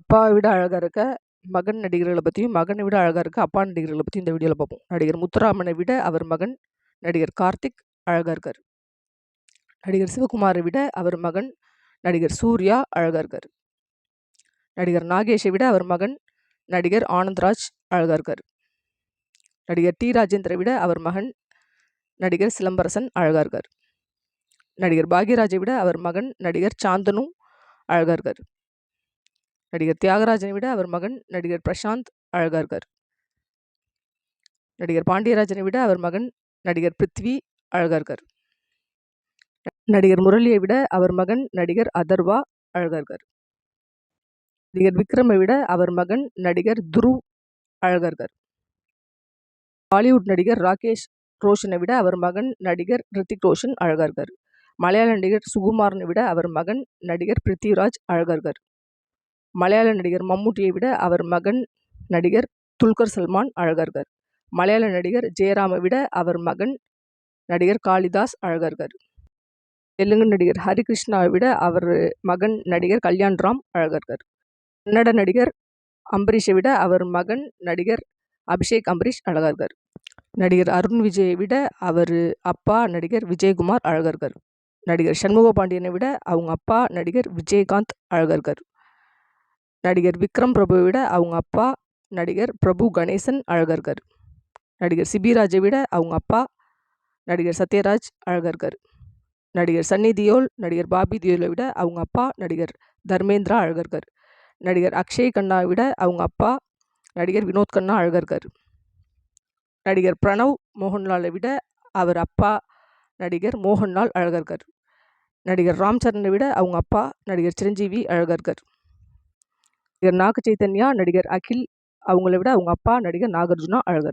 அப்பாவை விட அழகாக இருக்க மகன் நடிகர்களை பற்றியும் மகனை விட அழகாக இருக்க அப்பா நடிகர்களை பற்றி இந்த வீடியோவில் பார்ப்போம். நடிகர் முத்துராமனை விட அவர் மகன் நடிகர் கார்த்திக் அழகாக இருக்கார் நடிகர் சிவகுமாரை விட அவர் மகன் நடிகர் சூர்யா அழகாக இருக்கார் நடிகர் நாகேஷை விட அவர் மகன் நடிகர் ஆனந்த்ராஜ் அழகாக இருக்கார் நடிகர் டி. ராஜேந்திரை விட அவர் மகன் நடிகர் சிலம்பரசன் அழகாக இருக்கார் நடிகர் பாக்யராஜை விட அவர் மகன் நடிகர் சாந்தனு அழகாக இருக்கார் நடிகர் தியாகராஜனை விட அவர் மகன் நடிகர் பிரசாந்த் அழகர்கர். நடிகர் பாண்டியராஜனை விட அவர் மகன் நடிகர் பிருத்வி அழகர்கர். நடிகர் முரளியை விட அவர் மகன் நடிகர் அதர்வா அழகர்கர். நடிகர் விக்ரமை விட அவர் மகன் நடிகர் துருவ் அழகர்கர். பாலிவுட் நடிகர் ராகேஷ் ரோஷனை விட அவர் மகன் நடிகர் ரித்திக் ரோஷன் அழகர்கர். மலையாள நடிகர் சுகுமாரனை விட அவர் மகன் நடிகர் பிருத்திவிராஜ் அழகர்கர். மலையாள நடிகர் மம்முட்டியை விட அவர் மகன் நடிகர் துல்கர் சல்மான் அழகர்கர். மலையாள நடிகர் ஜெயராமை விட அவர் மகன் நடிகர் காளிதாஸ் அழகர்கர். தெலுங்கு நடிகர் ஹரிகிருஷ்ணாவை விட அவர் மகன் நடிகர் கல்யாண் ராம் அழகர்கர். கன்னட நடிகர் அம்பரீஷை விட அவர் மகன் நடிகர் அபிஷேக் அம்பரீஷ் அழகர்கர். நடிகர் அருண் விஜயை விட அவர் அப்பா நடிகர் விஜயகுமார் அழகர்கர். நடிகர் சண்முக பாண்டியனை விட அவங்க அப்பா நடிகர் விஜயகாந்த் அழகர்கர். நடிகர் விக்ரம் பிரபுவை விட அவங்க அப்பா நடிகர் பிரபு கணேசன் அழகா நடிகர் சிபிராஜை விட அவங்க அப்பா நடிகர் சத்யராஜ் அழகா நடிகர் சன்னி தியோல் நடிகர் பாபி தியோலை விட அவங்க அப்பா நடிகர் தர்மேந்திரா அழகா நடிகர் அக்ஷய் கண்ணாவை விட அவங்க அப்பா நடிகர் வினோத் கண்ணா அழகா நடிகர் பிரணவ் மோகன்லாலை விட அவர் அப்பா நடிகர் மோகன்லால் அழகா இருக்காரு. நடிகர் ராம் சரனை விட அவங்க அப்பா நடிகர் சிரஞ்சீவி அழகர்கர். நடிகர் நாக சைத்தன்யா, நடிகர் அகில் அவங்கள விட அவங்க அப்பா நடிகர் நாகார்ஜுனா அழகா